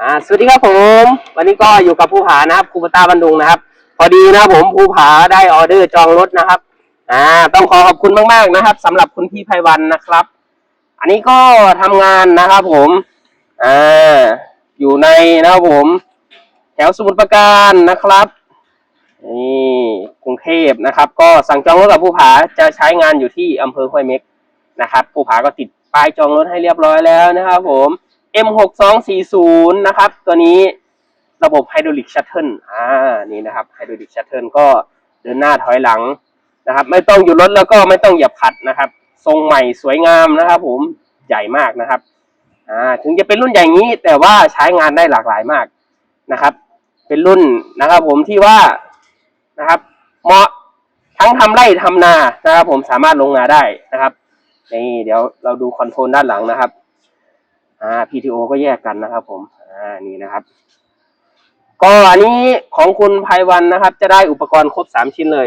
อ่าสวัสดีครับผม วันนี้ก็อยู่กับภูผานะครับคูปตาบันดุงนะครับ พอดีนะผมภูผาได้ออเดอร์จองรถนะครับอ่าต้องขอขอบคุณมากๆนะครับสำหรับคุณพี่ไพวันนะครับ อันนี้ก็ทำงานนะครับผมอ่าอยู่ในนะครับผม แถวสมุทรปราการนะครับนี่กรุงเทพนะครับ ก็สั่งจองรถกับภูผาจะใช้งานอยู่ที่อำเภอห้วยเม็กนะครับภูผาก็ติดป้ายจองรถให้เรียบร้อยแล้วนะครับผม M6240 นะครับ ตัวนี้ระบบไฮดรอลิกชัตเทิลอ่า นี่นะครับไฮดรอลิกชัตเทิลก็เดินหน้าถอยหลังนะครับ ไม่ต้องอยู่รถแล้วก็ไม่ต้องเหยียบขัดนะครับ ทรงใหม่สวยงามนะครับผมใหญ่มากนะครับอ่าถึงจะเป็นรุ่นใหญ่นี้แต่ว่าใช้งานได้หลากหลายมากนะครับ เป็นรุ่นนะครับ ผมที่ว่านะครับเหมาะทั้งทำไร่ทำนานะครับ ผมสามารถลงนาได้นะครับนี่เดี๋ยวเราดูคอนโทรลด้านหลังนะครับ อ่า PTO ก็แยกกันนะครับ ผม อ่า นี่นะครับ ก็อันนี้ของคุณภัยวันนะครับ จะได้อุปกรณ์ครบสามชิ้นเลย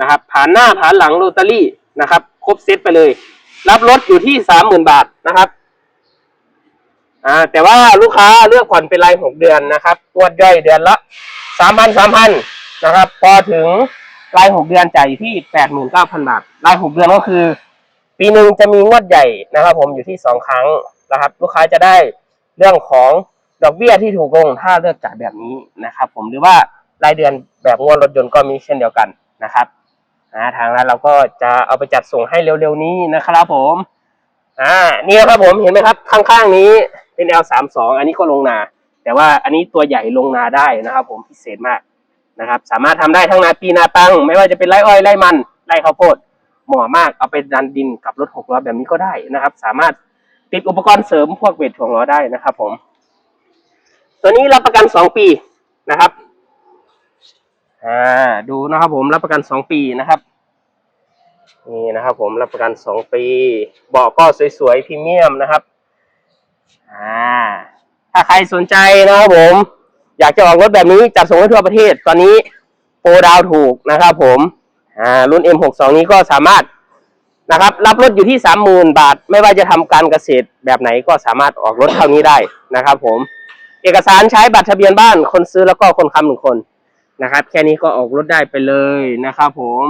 นะครับผ่านหน้าผ่านหลังโรตารี่นะครับ ครบเซตไปเลย รับรถอยู่ที่สามหมื่นบาทนะครับอ่าแต่ว่าลูกค้าเลือกผ่อนเป็นรายหกเดือนนะครับงวดย่อยเดือนละสามพันสามพันนะครับ พอถึงรายหกเดือนจ่ายอยู่ที่แปดหมื่นเก้าพันบาทรายหกเดือนก็คือ ปีหนึ่งจะมีงวดใหญ่นะครับ ผมอยู่ที่สองครั้ง นะครับ ลูกค้าจะได้เรื่องของดอกเบี้ยที่ถูกลงถ้าเลือกจ่ายแบบนี้นะครับ ผมหรือว่ารายเดือนแบบงวดรถยนต์ก็มีเช่นเดียวกันนะครับอ่าทางร้านเราก็จะเอาไปจัดส่งให้เร็วๆนี้นะครับผมอ่านี่ครับผมเห็นไหมครับข้างๆนี้เป็น L32 อันนี้ก็ลงนา แต่ว่าอันนี้ตัวใหญ่ลงนาได้นะครับ ผมพิเศษมากนะครับ สามารถทำได้ทั้งนาปีนาตัง ไม่ว่าจะเป็นไร่อ้อยไร่มันไร่ข้าวโพดเหมาะมากเอาไปดันดินกับรถหกล้อแบบนี้ก็ได้นะครับ สามารถ ติดอุปกรณ์เสริมพวกเวทถ่วงล้อได้นะครับ ผม ตัวนี้รับประกันสองปีนะครับอ่าดูนะครับผมรับประกันสองปีนะครับนี่นะครับ ผมรับประกันสองปีเบาะก็สวยๆพรีเมียมนะครับอ่าถ้าใครสนใจนะครับผม อยากจะออกรถแบบนี้จัดส่งให้ทั่วประเทศ ตอนนี้โปรดาวถูกนะครับ ผมอ่ารุ่น M62 นี้ก็สามารถ นะครับ รับรถอยู่ที่สามหมื่นบาท ไม่ว่าจะทำการเกษตรแบบไหนก็สามารถออกรถเท่านี้ได้นะครับ ผม เอกสารใช้บัตรทะเบียนบ้าน คนซื้อแล้วก็คนค้ำหนึ่งคนนะครับ แค่นี้ก็ออกรถได้ไปเลยนะครับผม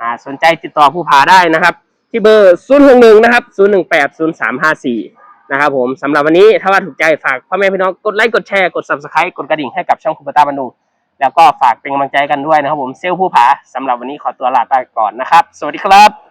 อ่าสนใจติดต่อผู้ผาได้นะครับ ที่เบอร์0 6 1นะครับ0 1 8 0 3 5 4นะครับผมสำหรับวันนี้ถ้าว่าถูกใจฝากพ่อแม่พี่น้องกดไลค์กดแชร์กด subscribe กดกระดิ่งให้กับช่องคุณปตาบันดุงแล้วก็ฝากเป็นกำลังใจกันด้วยนะครับผมเซลล์ผู้ผาสำหรับวันนี้ขอตัวลาไปก่อนนะครับ สวัสดีครับ